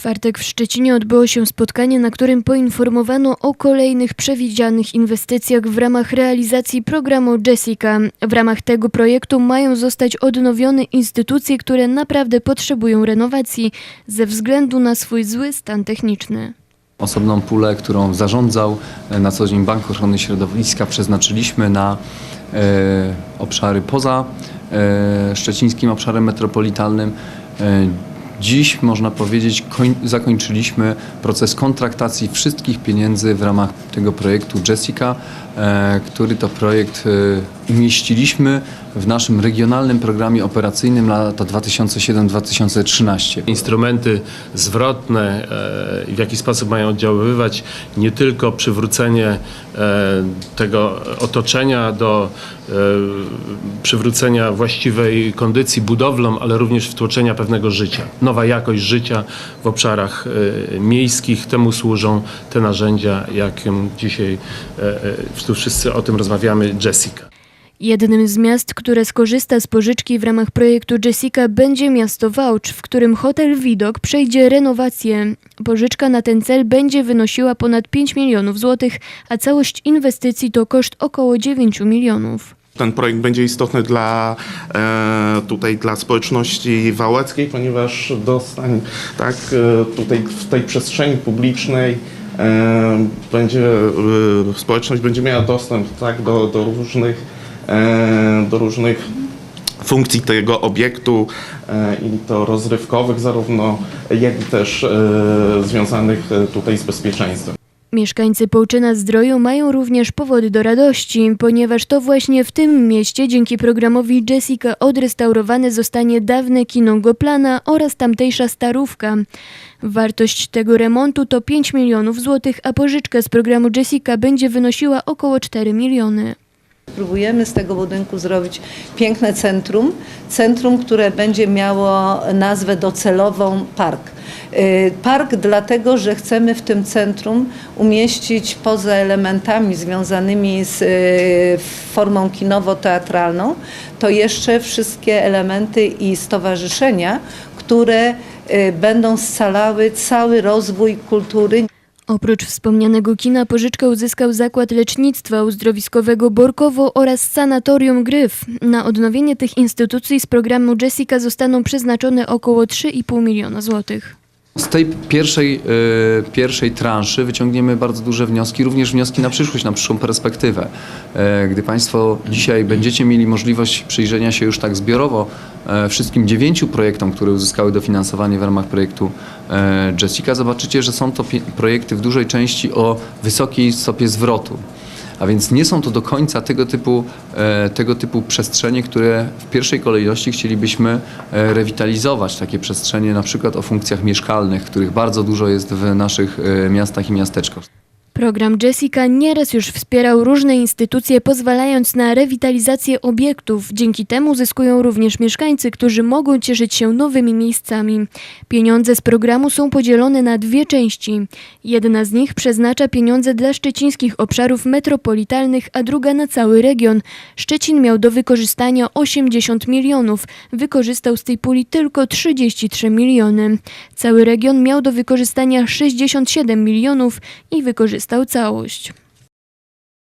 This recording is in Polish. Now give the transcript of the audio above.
czwartek w Szczecinie odbyło się spotkanie, na którym poinformowano o kolejnych przewidzianych inwestycjach w ramach realizacji programu Jessica. W ramach tego projektu mają zostać odnowione instytucje, które naprawdę potrzebują renowacji ze względu na swój zły stan techniczny. Osobną pulę, którą zarządzał e, na co dzień Bank Ochrony Środowiska, przeznaczyliśmy na e, obszary poza e, szczecińskim obszarem metropolitalnym. E, dziś, można powiedzieć, koń, zakończyliśmy proces kontraktacji wszystkich pieniędzy w ramach tego projektu Jessica, e, który to projekt umieściliśmy w naszym regionalnym programie operacyjnym lata 2007-2013. instrumenty zwrotne e, i w jaki sposób mają oddziaływać nie tylko przywrócenie e, tego otoczenia do e, przywrócenia właściwej kondycji budowlom, ale również wtłoczenia pewnego życia. Nowa jakość życia w obszarach miejskich. Temu służą te narzędzia, jakim dzisiaj tu wszyscy o tym rozmawiamy, Jessica. Jednym z miast, które skorzysta z pożyczki w ramach projektu Jessica będzie miasto Wałcz, w którym hotel Widok przejdzie renowację. Pożyczka na ten cel będzie wynosiła ponad 5 milionów złotych, a całość inwestycji to koszt około 9 milionów. Ten projekt będzie istotny dla e, tutaj dla społeczności wałeckiej, ponieważ dostań tak e, tutaj w tej przestrzeni publicznej e, będzie społeczność będzie miała dostęp tak do, do różnych do różnych funkcji tego obiektu e, i to rozrywkowych zarówno jak i też e, związanych e, tutaj z bezpieczeństwem. Mieszkańcy Połczyna Zdroju mają również powody do radości, ponieważ to właśnie w tym mieście dzięki programowi Jessica odrestaurowane zostanie dawne kino Goplana oraz tamtejsza Starówka. Wartość tego remontu to 5 milionów złotych, a pożyczka z programu Jessica będzie wynosiła około 4 miliony. Próbujemy z tego budynku zrobić piękne centrum, centrum, które będzie miało nazwę docelową park. Y, Park dlatego, że chcemy w tym centrum umieścić poza elementami związanymi z y, formą kinowo-teatralną, to jeszcze wszystkie elementy i stowarzyszenia, które y, będą scalały cały rozwój kultury. Oprócz wspomnianego kina pożyczkę uzyskał Zakład Lecznictwa Uzdrowiskowego Borkowo oraz Sanatorium Gryf. Na odnowienie tych instytucji z programu Jessica zostaną przeznaczone około 3,5 miliona złotych. Z tej pierwszej, e, pierwszej transzy wyciągniemy bardzo duże wnioski, również wnioski na przyszłość, na przyszłą perspektywę. E, Gdy Państwo dzisiaj będziecie mieli możliwość przyjrzenia się już tak zbiorowo e, wszystkim dziewięciu projektom, które uzyskały dofinansowanie w ramach projektu Jessica, zobaczycie, że są to projekty w dużej części o wysokiej stopie zwrotu. A więc nie są to do końca tego typu, e, tego typu przestrzenie, które w pierwszej kolejności chcielibyśmy e, rewitalizować. Takie przestrzenie na przykład o funkcjach mieszkalnych, których bardzo dużo jest w naszych e, miastach i miasteczkach. Program Jessica nieraz już wspierał różne instytucje, pozwalając na rewitalizację obiektów. Dzięki temu zyskują również mieszkańcy, którzy mogą cieszyć się nowymi miejscami. Pieniądze z programu są podzielone na dwie części. Jedna z nich przeznacza pieniądze dla szczecińskich obszarów metropolitalnych, a druga na cały region. Szczecin miał do wykorzystania 80 milionów, wykorzystał z tej puli tylko 33 miliony. Cały region miał do wykorzystania 67 milionów i wykorzystał całość.